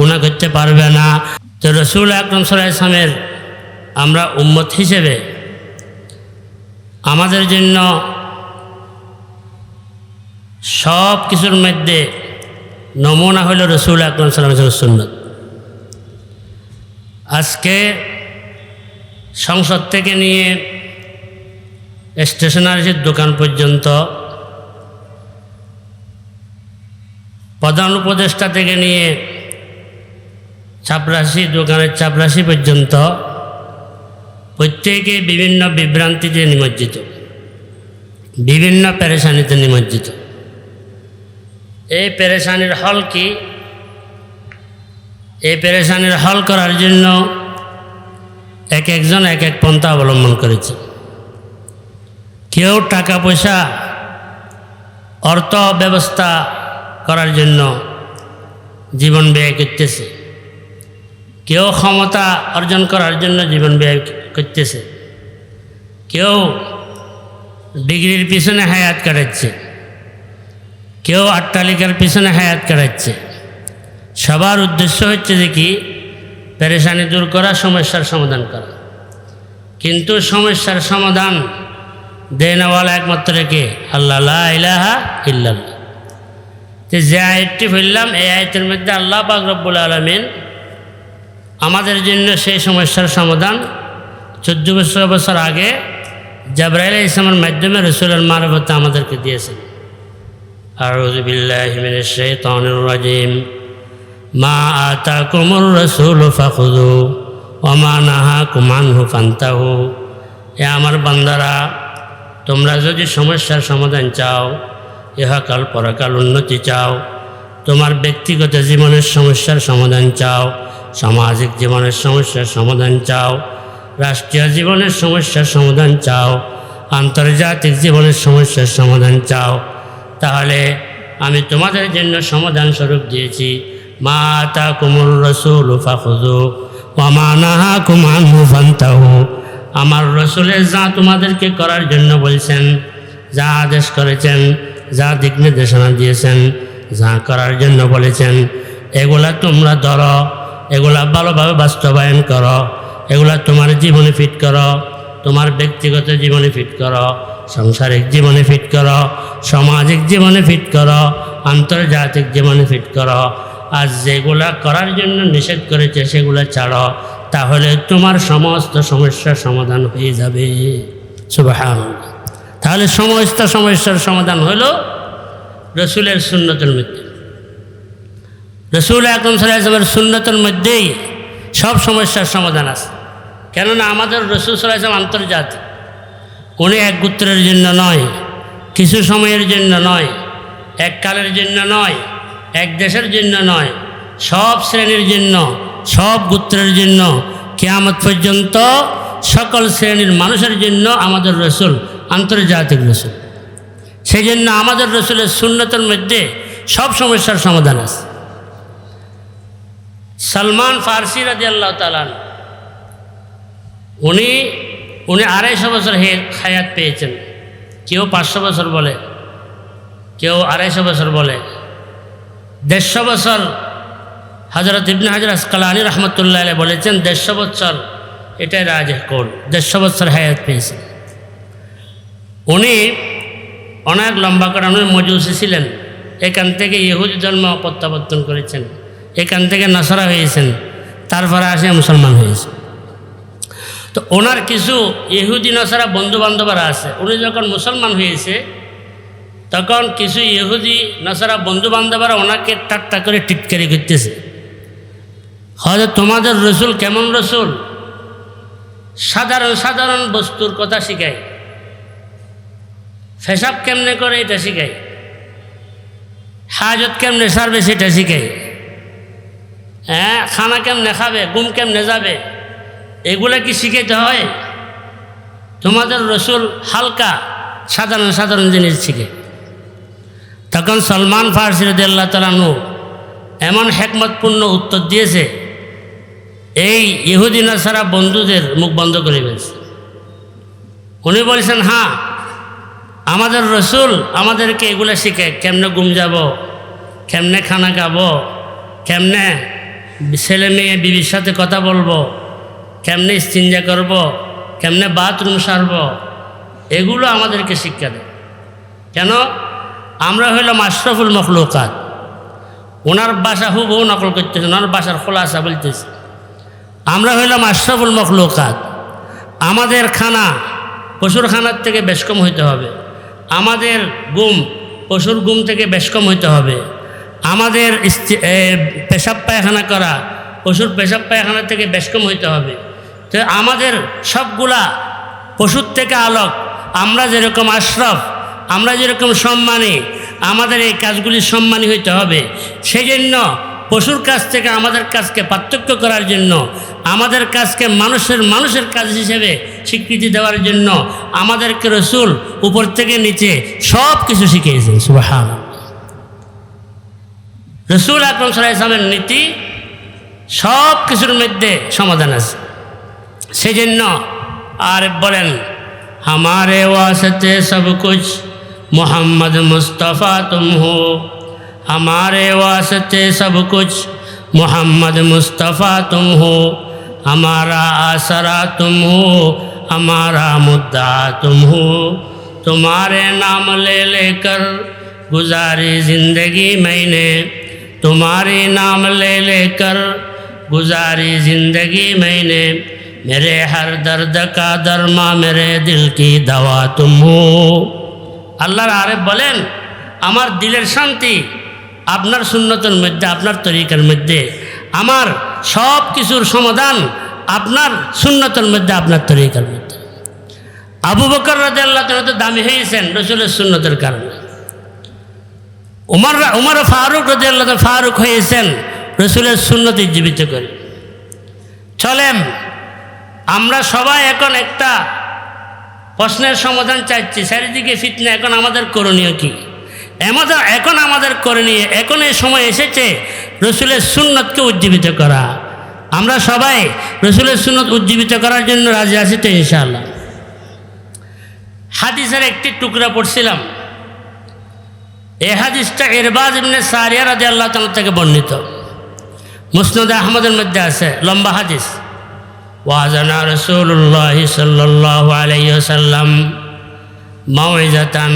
গুণা করতে পারবে না। তো রসুল আকরম সাল্লামের আমরা উম্মত হিসেবে আমাদের জন্য সব কিছুর মধ্যে নমুনা হইল রসুল আকরম সাল্লামের সুন্নত। আজকে সংসদ থেকে নিয়ে স্টেশনারির দোকান পর্যন্ত প্রধান উপদেষ্টা থেকে নিয়ে চাপরাশি দোকানের চাপরাশি পর্যন্ত প্রত্যেকে বিভিন্ন বিভ্রান্তিতে নিমজ্জিত, বিভিন্ন পেরেশানিতে নিমজ্জিত। এই পেরেশানির হল কি? এই পেরেশানির হল করার জন্য এক একজন এক এক পন্থা অবলম্বন করেছে। কেউ টাকা, পয়সা, অর্থ, ব্যবস্থা করার জন্য জীবন ব্যয় করতেছে। কেউ ক্ষমতা অর্জন করার জন্য জীবন ব্যয় করতেছে। কেউ ডিগ্রির পিছনে হায়াত কাটাচ্ছে। কেউ আট্টালিকার পিছনে হায়াত কাটাচ্ছে। সবার উদ্দেশ্য হচ্ছে যে কি? পেরেশানি দূর করা, সমস্যার সমাধান করা। কিন্তু সমস্যার সমাধান দেনওয়ালা একমাত্র কে? আল্লাহ। ইলাহা ইল্লাল্লাহ। যে আয়টি ফেললাম এই আয়তের মধ্যে আল্লাহ পাক রব্বুল আলমিন আমাদের জন্য সেই সমস্যার সমাধান চোদ্দ বছর বছর আগে জাবরাইল ইসলামের মাধ্যমে রসুলের মারফতে আমাদেরকে দিয়েছেন। আরবিল্লাহিমিন মা আতা কুমুর রসুল ফাখুদু ওমা নাহা কুমানহু ফান্তাহু। এ আমার বান্দারা, তোমরা যদি সমস্যার সমাধান চাও ইহাকাল পরকাল উন্নতি চাও, তোমার ব্যক্তিগত জীবনের সমস্যার সমাধান চাও সামাজিক জীবনের সমস্যার সমাধান চাও, রাষ্ট্রীয় জীবনের সমস্যার সমাধান চাও, আন্তর্জাতিক জীবনের সমস্যার সমাধান চাও। তাহলে আমি তোমাদের জন্য সমাধান স্বরূপ দিয়েছি। মা তা কুমুর রসুল ফাখুজু ওমা নাহা কুমান মুফান্তাহু। আমার রসুলের যা তোমাদেরকে করার জন্য বলছেন, যা আদেশ করেছেন, যা দিক নির্দেশনা দিয়েছেন, যা করার জন্য বলেছেন, এগুলা তোমরা ধরো। এগুলা ভালোভাবে বাস্তবায়ন করো। এগুলা তোমার জীবনে ফিট করো। তোমার ব্যক্তিগত জীবনে ফিট করো। সাংসারিক জীবনে ফিট করো। সামাজিক জীবনে ফিট করো। আন্তর্জাতিক জীবনে ফিট করো। আর যেগুলা করার জন্য নিষেধ করেছে, সেগুলো ছাড়ো। তাহলে তোমার সমস্ত সমস্যার সমাধান হয়ে যাবে। সুবাহান তাহলে সমস্ত সমস্যার সমাধান হলো রসুলের সুন্নতের মধ্যে। রসুল আকরম সাল্লাহামের সুন্নতের মধ্যেই সব সমস্যার সমাধান আছে। কেননা আমাদের রসুল সাল্লাহাম আন্তর্জাতিক। উনি এক গোত্রের জন্য নয়, কিছু সময়ের জন্য নয়, এক কালের জন্য নয়, এক দেশের জন্য নয়, সব শ্রেণির জন্য, সব গোত্রের জন্য, কেয়ামত পর্যন্ত সকল শ্রেণির মানুষের জন্য আমাদের রসুল আন্তর্জাতিক রসুল। সেই জন্য আমাদের রসুলের শূন্যতার মধ্যে সব সমস্যার সমাধান আছে। সালমান ফার্সি রাজি আল্লাহ তালান উনি উনি আড়াইশো বছর হায়াত পেয়েছেন। কেউ পাঁচশো বছর বলে, কেউ আড়াইশো বছর বলে। দেড়শো বছর হজরত ইবনে হাজর আসকালানি রহমতুল্লাহ বলেছেন, দেড়শো বছর এটাই রাজ কোল দেড়শো বছর হায়াত পেয়েছেন। উনি অনেক লম্বা করে উনি মজুসি ছিলেন। এখান থেকে ইহুদি জন্ম প্রত্যাবর্তন করেছেন। এখান থেকে নাসরা হয়েছেন, তারপরে আসে মুসলমান হয়েছে। তো ওনার কিছু ইহুদি নসারা বন্ধু বান্ধবরা আছে, উনি যখন মুসলমান হয়েছে, তখন কিছু ইহুদি নসারা বন্ধু বান্ধবরা ওনাকে ঠাট্টা করে টিটকারি করতেছে। হয়তো তোমাদের রসুল কেমন রসুল? সাধারণ সাধারণ বস্তুর কথা শিখায়। ফেসাব কেমনে করে এটা শিখায়? হাজত কেমনে সারবে সেটা শিখায়। হ্যাঁ খানা কেমনে খাবে গুম কেমনে যাবে? এগুলা কি শিখাইতে হয়? তোমাদের রসুল হালকা, সাধারণ সাধারণ জিনিস শিখে। তখন সলমান ফারসি রদিয়াল্লাহ তালানু এমন হেকমতপূর্ণ উত্তর দিয়েছে, এই ইহুদিন সারা বন্ধুদের মুখ বন্ধ করে ফেলছে। উনি বলেছেন হ্যাঁ আমাদের রসুল আমাদেরকে এগুলো শিখে কেমনে গুম যাব, কেমনে খানা খাব, কেমনে ছেলে মেয়ে, বিবির সাথে কথা বলব, কেমনে স্তিঞ্জা করব, কেমনে বাথরুম সারব, এগুলো আমাদেরকে শিক্ষা দেয়। কেন? আমরা হইলাম আশরফুল মখলুকাত। ওনার বাসা হুবহু নকল করতেছে, ওনার বাসার খোলাসা বলতেছে। আমরা হইলাম আশরফুল মখলুকাত। আমাদের খানা পশুর খানার থেকে বেশ কম হইতে হবে। আমাদের গুম পশুর গুম থেকে বেশ কম হইতে হবে। আমাদের পেশাব পায়খানা করা, পশুর পেশাব পায়খানা থেকে কম হইতে হবে। তো আমাদের সবগুলা পশুর থেকে আলোক, আমরা যেরকম আশরফ, আমরা যেরকম সম্মানী, আমাদের এই কাজগুলি সম্মানী হইতে হবে। সেই জন্য পশুর কাছ থেকে আমাদের কাজকে পার্থক্য করার জন্য, আমাদের কাজকে মানুষের মানুষের কাজ হিসেবে স্বীকৃতি দেওয়ার জন্য আমাদেরকে রসুল উপর থেকে নিচে সব কিছু শিখিয়েছেন সুবাহান রসুল আকরম সাল্লাহ ইসলামের নীতি সব কিছুর মধ্যে সমাধান আছে সেই জন্য আর বলেন हमारे वास्ते सब कुछ मोहम्मद मुस्तफ़ा तुम हो हमारे वास्ते सब कुछ मोहम्मद मुस्तफ़ा तुम हो हमारा आसरा तुम हो हमारा मुद्दा तुम हो तुम्हारे नाम ले लेकर गुजारी ज़िंदगी मैंने तुम्हारे नाम ले लेकर गुजारी ज़िंदगी मैंने मेरे हर दर्द का दरमा मेरे दिल की दवा तुम हो আল্লাহর আরেফ বলেন আমার দিলের শান্তি আপনার সুন্নতের মধ্যে আপনার তরিকার মধ্যে আমার সব কিছুর সমাধান আপনার সুন্নতের মধ্যে আপনার তরিকার মধ্যে আবু বকর রাজা আল্লাহ তো দামি হয়েছেন রসুলের সুন্নতের কারণে উমর উমর ফারুক আল্লাহ ফারুক হয়েছেন, রসুলের সুন্নতি জীবিত করে। চলেন, আমরা সবাই এখন একটা প্রশ্নের সমাধান চাইছি। চারিদিকে ফিতনা, এখন আমাদের করণীয় কি? আমাদের এখন আমাদের করণীয়, এখন এই সময় এসেছে রসুলের সুন্নতকে উজ্জীবিত করা। আমরা সবাই রসুলের সুন্নত উজ্জীবিত করার জন্য রাজি আছি তো ইনশাআল্লাহ। হাদিসের একটি টুকরা পড়ছিলাম। এ হাদিসটা এরবাজ ইমনে সারিয়া রাজি আল্লাহ তাল থেকে বর্ণিত। মুসনদ আহমদের মধ্যে আছে, লম্বা হাদিস। ওয়াজানা রসুল্লাহ সাল্লাহ আলাইসাল্লাম মাওয়ান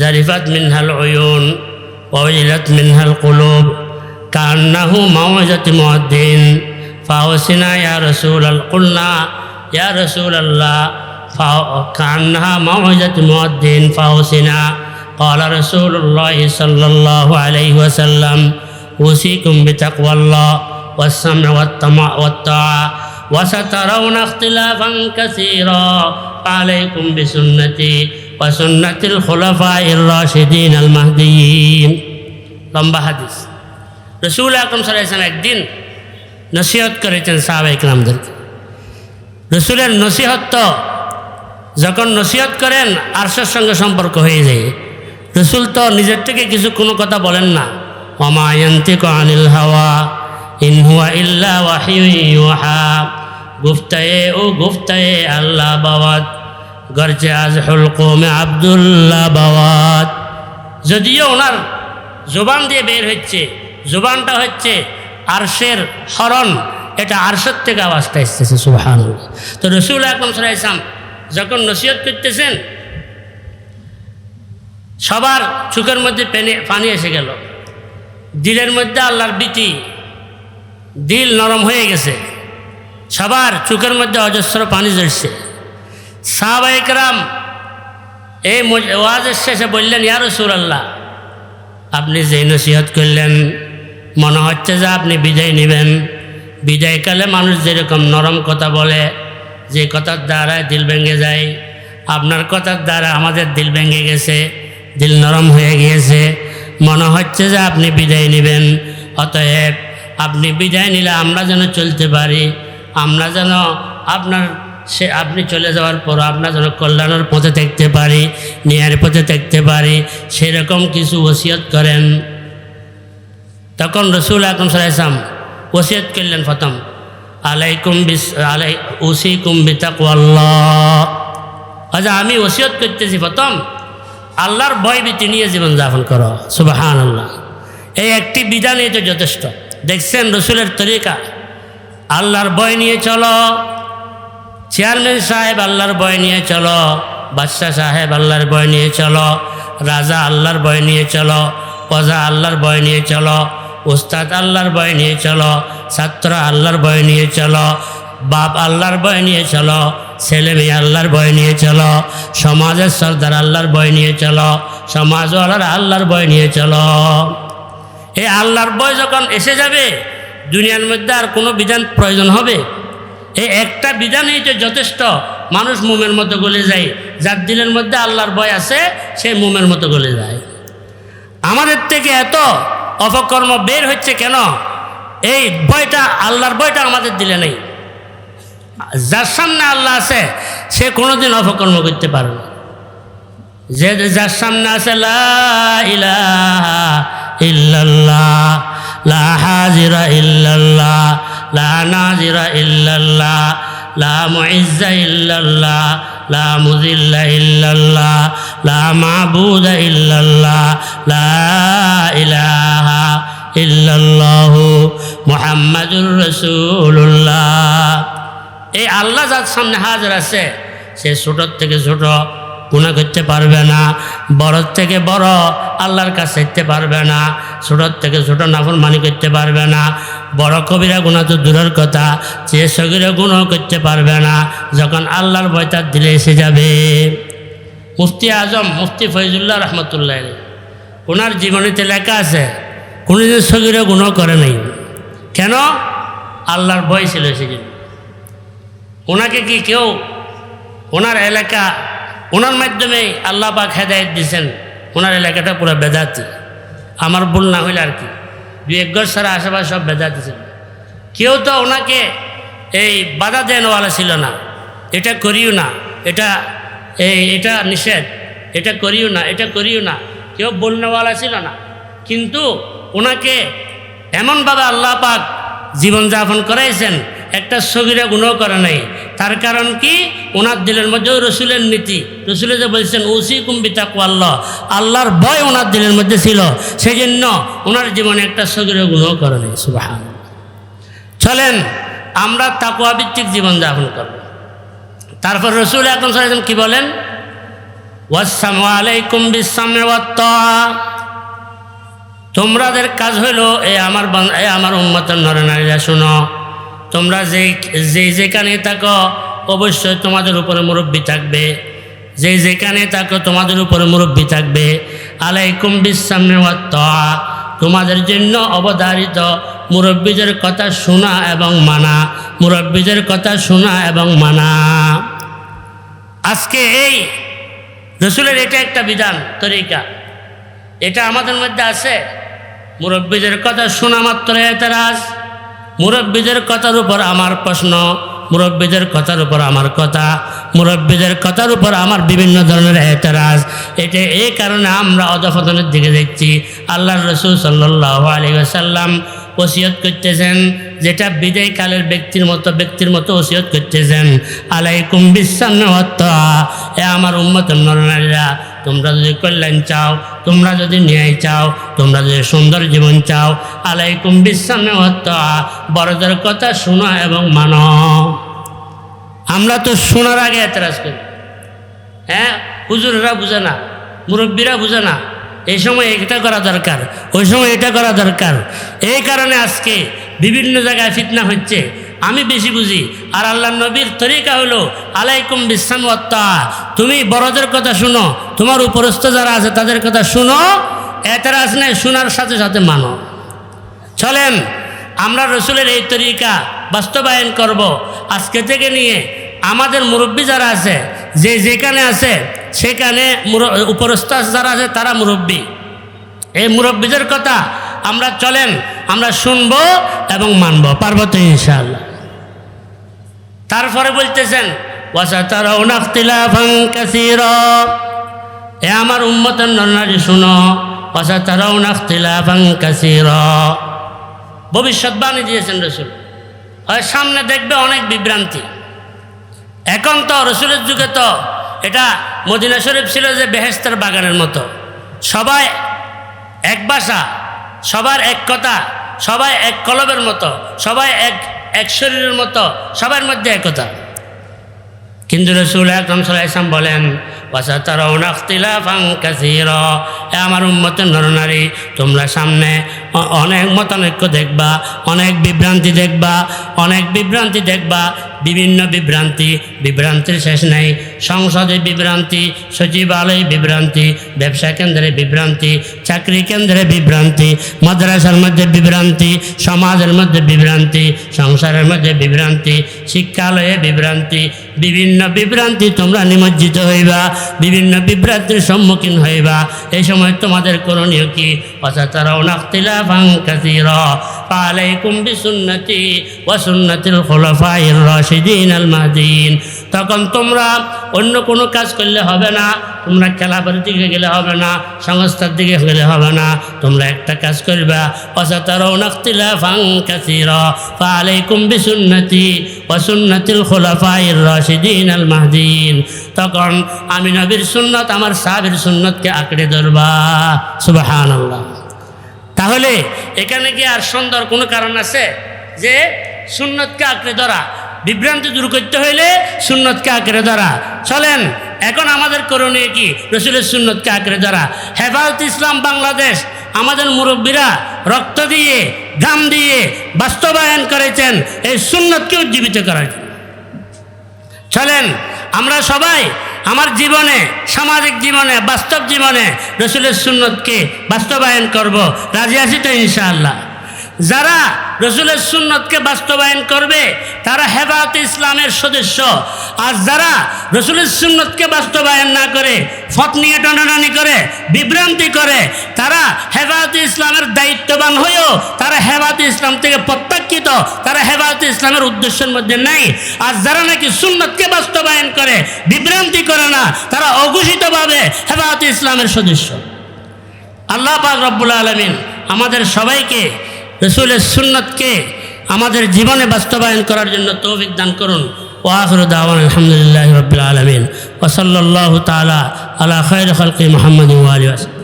জারিফাত মিনহাল অয়ুন ওয়াজিলাত মিনহাল কুলুব। কান্নাহু মাওয়াজাতি মুআদ্দিন। ফাওসিনা ইয়া রসুল আল কুলনা, ইয়া রসুল আল্লাহ কান্নাহা মাওয়াজাতি মহদ্দিন ফাওসিনা كأنها موعظة مؤذن فأوصنا قال رسول الله صلى الله عليه وسلم أوصيكم بتقوى الله والسمع والطمع والطاعة وسترون اختلافا كثيرا عليكم بسنتي وسنة الخلفاء الراشدين المهديين লম্বা হাদিস রসুল আকরম সাল্লাম একদিন নসিহত করেছেন সাহাবা ইকরামদেরকে রসুলের নসিহত তো যখন নসিহত করেন আরশের সঙ্গে সম্পর্ক হয়ে যায় রসুল তো নিজের থেকে কিছু কোনো কথা বলেন না। অমায়ন্তিক আনিল হাওয়া ইনহুয়া ইল্লা ওয়াহিউহা গুফতায়ে, ও গুফতায়ে আল্লাহ বাওয়াত গরচে আজ হলকোমে আবদুল্লাহ বাওয়াত যদিও ওনার জোবান দিয়ে বের হচ্ছে, জোবানটা হচ্ছে আরশের হরণ, এটা আরশের থেকে আওয়াজটা এসতেছে সুবাহান তো রসুল আকরম সাল্লাহ ইসলাম যখন নসিহত করতেছেন সবার চোখের মধ্যে পেনে পানি এসে গেল। দিলের মধ্যে আল্লাহর বিতি। দিল নরম হয়ে গেছে। সবার চোখের মধ্যে অজস্র পানি ঝরছে। সাহবাইকরাম এই ওয়াজের শেষে বললেন ইয়ার আল্লাহ আপনি যে নসিহত করলেন, মনে হচ্ছে যে আপনি বিদায় নেবেন। বিদায়কালে মানুষ যেরকম নরম কথা বলে, যে কথার দ্বারায় দিল ভেঙে যায়। আপনার কথার দ্বারা আমাদের দিল ভেঙে গেছে। দিল নরম হয়ে গিয়েছে। মনে হচ্ছে যে আপনি বিদায় নেবেন। অতএব আপনি বিদায় নিলে আমরা যেন চলতে পারি। আমরা যেন আপনার সে আপনি চলে যাওয়ার পর আপনার যেন কল্যাণের পথে থাকতে পারি, ন্যায়ের পথে থাকতে পারি, সেরকম কিছু ওসিয়ত করেন। তখন রসুল আকরম সাল্লাম ওসিয়ত করলেন প্রথম, আলাইকুম বিস, আলাই, উসিকুম বিতাকুয়াল্লাহ আচ্ছা আমি ওসিয়ত করতেছি প্রথম। আল্লাহর ভয় ভীতি নিয়ে জীবনযাপন করো। সুবাহান আল্লাহ এই একটি বিধানই তো যথেষ্ট। দেখছেন রসুলের তরিকা? আল্লাহর ভয় নিয়ে চলো। চেয়ারম্যান সাহেব আল্লাহর ভয় নিয়ে চলো। বাদশাহ সাহেব আল্লাহর ভয় নিয়ে চলো। রাজা আল্লাহর ভয় নিয়ে চলো। প্রজা আল্লাহর ভয় নিয়ে চলো। উস্তাদ আল্লাহর ভয় নিয়ে চলো। ছাত্র আল্লাহর ভয় নিয়ে চলো। বাপ আল্লাহর ভয় নিয়ে চলো। ছেলে মেয়ে আল্লাহর বয় নিয়ে চলো, সমাজের সর্দার আল্লাহর ভয় নিয়ে চলো, সমাজওয়ালার আল্লাহর বয় নিয়ে চলো। এই আল্লাহর ভয় যখন এসে যাবে, দুনিয়ার মধ্যে আর কোনো বিধান প্রয়োজন হবে? এই একটা বিধানেই তো যথেষ্ট, মানুষ মোমের মতো গলে যায়, যার দিলের মধ্যে আল্লাহর ভয় আছে, সে মোমের মতো গলে যায়। আমাদের থেকে এত অপকর্ম বের হচ্ছে কেন? এই ভয়টা, আল্লাহর ভয়টা আমাদের দিলে নেই। যার সামনে আল্লাহ আছে, সে কোনোদিন অপকর্ম করতে পারবে না। যে যার সামনে আছে ইল্লাল্লাহ, লা হাজিরা ইল্লাল্লাহ, লা নাজিরা ইল্লাল্লাহ, লা মুইজ্জা ইল্লাল্লাহ, লা মুযিল্লা ইল্লাল্লাহ, লা মাবুদা ইল্লাল্লাহ, লা ইলাহা ইল্লাল্লাহু, মুহাম্মাদুর রাসূলুল্লাহ। এই আল্লাহ যার সামনে হাজার আছে, সে ছোটোর থেকে ছোট গুণা করতে পারবে না, বড়র থেকে বড়, আল্লাহর কাছে যেতে পারবে না, ছোটোর থেকে ছোট নাফর মানি করতে পারবে না, বড় কবিরা গুণা তো দূরের কথা সে সগিরা গুণও করতে পারবে না, যখন আল্লাহর বয়তার দিলে এসে যাবে। মুফতি আজম, মুফতি ফৈজুল্লাহ রহমতুল্লাহ ওনার জীবনীতে লেখা আছে, কোনোদিন সগিরা গুণও করে নাই। কেন? আল্লাহর ভয় ছিল সেদিন। ওনাকে কি কেউ ওনার এলাকা, ওনার মাধ্যমে আল্লাহ পাক হেদায়ত দিয়েছেন? ওনার এলাকাটা পুরো বেদাতি। আমার ভুল না হইলে আর কি? দুই এক গজ সারা আশেপাশে সব বেদাতি ছিল। কেউ তো ওনাকে এই বাধা দেনওয়ালা ছিল না। এটা করিও না। এটা এই, এটা নিষেধ। এটা করিও না। এটা করিও না। কেউ বলনেওয়ালা ছিল না। কিন্তু ওনাকে এমনভাবে আল্লাহ পাক জীবনযাপন করাইছেন একটা সগিরা গুণও করে নাই। তার কারণ কি? ওনার দিলের মধ্যেও রসুলের নীতি। রসুলে যে বলছেন ওসি কুম্বিতা আল্লাহ আল্লাহর ভয় ওনার দিলের মধ্যে ছিল। সেই জন্য ওনার জীবনে একটা সগিরা গুণও করে নাই। সুবাহ চলেন, আমরা তাকুয়া ভিত্তিক জীবনযাপন করব। তারপর রসুল এখন সাল্লাম কি বলেন? ওয়াসাম আলাইকুম বিশ্বামে তোমরাদের কাজ হইল এ আমার এ আমার উম্মতের নরনারীরা, শুনো। তোমরা যে যে যেখানে থাকো, অবশ্যই তোমাদের উপরে মুরব্বী থাকবে। যে যেখানে থাকো, তোমাদের উপরে মুরব্বী থাকবে। আলাইকুম বিশ্বামে তোমাদের জন্য অবধারিত মুরব্বীদের কথা শোনা এবং মানা। মুরব্বীদের কথা শোনা এবং মানা। আজকে এই রসুলের এটা একটা বিধান, তরিকা। এটা আমাদের মধ্যে আছে। মুরব্বীদের কথা শোনা মাত্র এতেরাজ। মুরব্বীদের কথার উপর আমার প্রশ্ন, মুরব্বীদের কথার উপর আমার কথা, মুরব্বীদের কথার উপর আমার বিভিন্ন ধরনের এতেরাজ। এটা এই কারণে আমরা অধপতনের দিকে দেখছি। আল্লাহ রসুল সাল্লাহ আলী আসাল্লাম ওসিয়ত করতেছেন, যেটা বিদায়কালের ব্যক্তির মতো ব্যক্তির মতো ওসিয়ত করতেছেন। আলাইকুম বিশ্বান্ন এ আমার উন্মত নরনারীরা, তোমরা যদি কল্যাণ চাও তোমরা যদি ন্যায় চাও, তোমরা যদি সুন্দর জীবন চাও, আলাইকুম বিশ্বান্ন বড়দের কথা শোনো এবং মানো। আমরা তো শোনার আগে এতরাজ করি। হ্যাঁ হুজুররা বুঝে না, মুরব্বীরা বুঝে না, এই সময় এটা করা দরকার, ওই সময় এটা করা দরকার। এই কারণে আজকে বিভিন্ন জায়গায় ফিতনা হচ্ছে আমি বেশি বুঝি। আর আল্লাহ নবীর তরিকা হলো, আলাইকুম বিশ্বাম তুমি বড়দের কথা শুনো, তোমার উপরস্থ যারা আছে তাদের কথা শুনো, এতারাজ নেই, শোনার সাথে সাথে মানো। চলেন, আমরা রসুলের এই তরিকা বাস্তবায়ন করব। আজকে থেকে নিয়ে আমাদের মুরব্বী যারা আছে, যে যেখানে আছে, সেখানে উপরস্থ যারা আছে, তারা মুরব্বী। এই মুরব্বীদের কথা আমরা চলেন, আমরা শুনব এবং মানবো, পারব তো ইনশাআল্লাহ। তারপরে বলতেছেন এ আমার উম্মতের নরনারী শুনো ভবিষ্যৎবাণী দিয়েছেন রসুল। সামনে দেখবে অনেক বিভ্রান্তি। এখন তো রসুলের যুগে তো এটা মদিনা শরীফ ছিল যে বেহেস্তের বাগানের মতো। সবাই এক বাসা, সবার এক কথা, সবাই এক কলবের মতো, সবাই এক এক শরীরের মতো, সবার মধ্যে একতা। কিন্তু রসুল আকরম সাল্লাহ বলেন আমার উন্মতের নরনারী, তোমরা সামনে অনেক মতানৈক্য দেখবা, অনেক বিভ্রান্তি দেখবা, অনেক বিভ্রান্তি দেখবা, বিভিন্ন বিভ্রান্তি, বিভ্রান্তির শেষ নেই। সংসদে বিভ্রান্তি, সচিবালয়ে বিভ্রান্তি, ব্যবসা কেন্দ্রে বিভ্রান্তি, চাকরি কেন্দ্রে বিভ্রান্তি, মাদ্রাসার মধ্যে বিভ্রান্তি, সমাজের মধ্যে বিভ্রান্তি, সংসারের মধ্যে বিভ্রান্তি, শিক্ষালয়ে বিভ্রান্তি, বিভিন্ন বিভ্রান্তি তোমরা নিমজ্জিত হইবা, বিভিন্ন বিভ্রান্তির সম্মুখীন হইবা। এই সময় তোমাদের করণীয় কি? অসাতারাও নাক্তিলা কাসির। পালাইকুম বিসুন্নতি ওয়াসুন্নতিল খোলাফাইর রাশিদিন আল মাহদিন। তখন তোমরা অন্য কোনো কাজ করলে হবে না, তোমরা খেলাবার দিকে গেলে হবে না, সংস্থার দিকে গেলে হবে না, তোমরা একটা কাজ করবা। অসাতারাও নাক্তিলা ফাং কাসির। পালাইকুম বিসুন্নতি ওয়াসুন্নতিল খোলাফাইর রাশিদিন আল মাহদিন। তখন আমি নবীর সুন্নত, আমার সাহাবের সুন্নতকে আঁকড়ে ধরবা। সুবাহান আল্লাহ তাহলে এখানে কি আর সুন্দর কোনো কারণ আছে? যে সুন্নতকে আঁকড়ে ধরা। বিভ্রান্তি দূর করতে হইলে সুন্নতকে আঁকড়ে ধরা। চলেন, এখন আমাদের করণীয় কি? রসুলের সুন্নতকে আঁকড়ে ধরা। হেফাজত ইসলাম বাংলাদেশ, আমাদের মুরব্বীরা রক্ত দিয়ে, ঘাম দিয়ে বাস্তবায়ন করেছেন এই সুন্নতকে উজ্জীবিত করার চলেন, আমরা সবাই আমার জীবনে, সামাজিক জীবনে, বাস্তব জীবনে রসুলের সুন্নতকে বাস্তবায়ন করব। রাজি আছি তো ইনশাআল্লাহ? যারা রসুলের সুন্নতকে বাস্তবায়ন করবে, তারা হেবাত ইসলামের সদস্য। আর যারা রসুলের সুন্নতকে বাস্তবায়ন না করে ফত নিয়ে টানাটানি করে, বিভ্রান্তি করে। তারা হেফাজত ইসলামের দায়িত্ববান হয়েও, তারা হেফাজত ইসলাম থেকে প্রত্যাখ্যিত, তারা হেফাজত ইসলামের উদ্দেশ্যের মধ্যে নেই। আর যারা নাকি সুন্নতকে বাস্তবায়ন করে, বিভ্রান্তি করে না, তারা অঘোষিতভাবে হেফাজত ইসলামের সদস্য। আল্লাহ পাক রব্বুল আলমিন আমাদের সবাইকে, রসুলের সুন্নতকে আমাদের জীবনে বাস্তবায়ন করার জন্য তৌফিক দান করুন। وآخر دعوانا الحمد لله رب العالمين وصلى الله تعالى على خير خلق محمد وآله وسلم